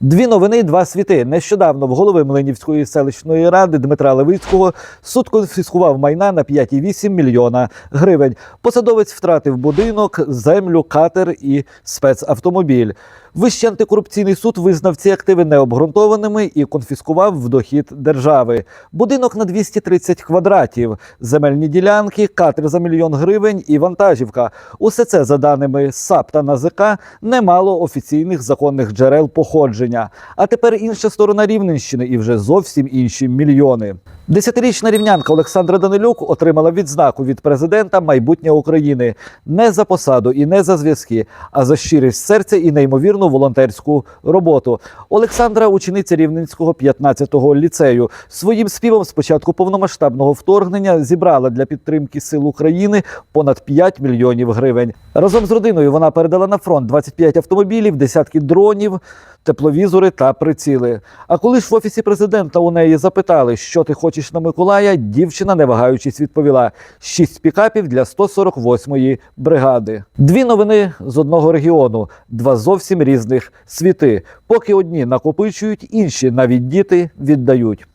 Дві новини, два світи. Нещодавно в голови Млинівської селищної ради Дмитра Левицького суд конфіскував майна на 5,8 мільйона гривень. Посадовець втратив будинок, землю, катер і спецавтомобіль. Вищий антикорупційний суд визнав ці активи необґрунтованими і конфіскував в дохід держави. Будинок на 230 квадратів, земельні ділянки, катер за мільйон гривень і вантажівка. Усе це, за даними САП та НАЗК, не мало офіційних законних джерел походження. А тепер інша сторона Рівненщини і вже зовсім інші мільйони. Десятирічна рівнянка Олександра Данилюк отримала відзнаку від президента майбутнє України не за посаду і не за зв'язки, а за щирість серця і неймовірну волонтерську роботу. Олександра, учениця Рівненського 15-го ліцею, своїм співом з початку повномасштабного вторгнення зібрала для підтримки сил України понад 5 мільйонів гривень. Разом з родиною вона передала на фронт 25 автомобілів, десятки дронів, тепловізори та приціли. А коли ж в офісі президента у неї запитали, що ти хочеш на Миколая, дівчина, не вагаючись, відповіла: шість пікапів для 148-ї бригади. Дві новини з одного регіону, два зовсім різних світи. Поки одні накопичують, інші навіть діти віддають.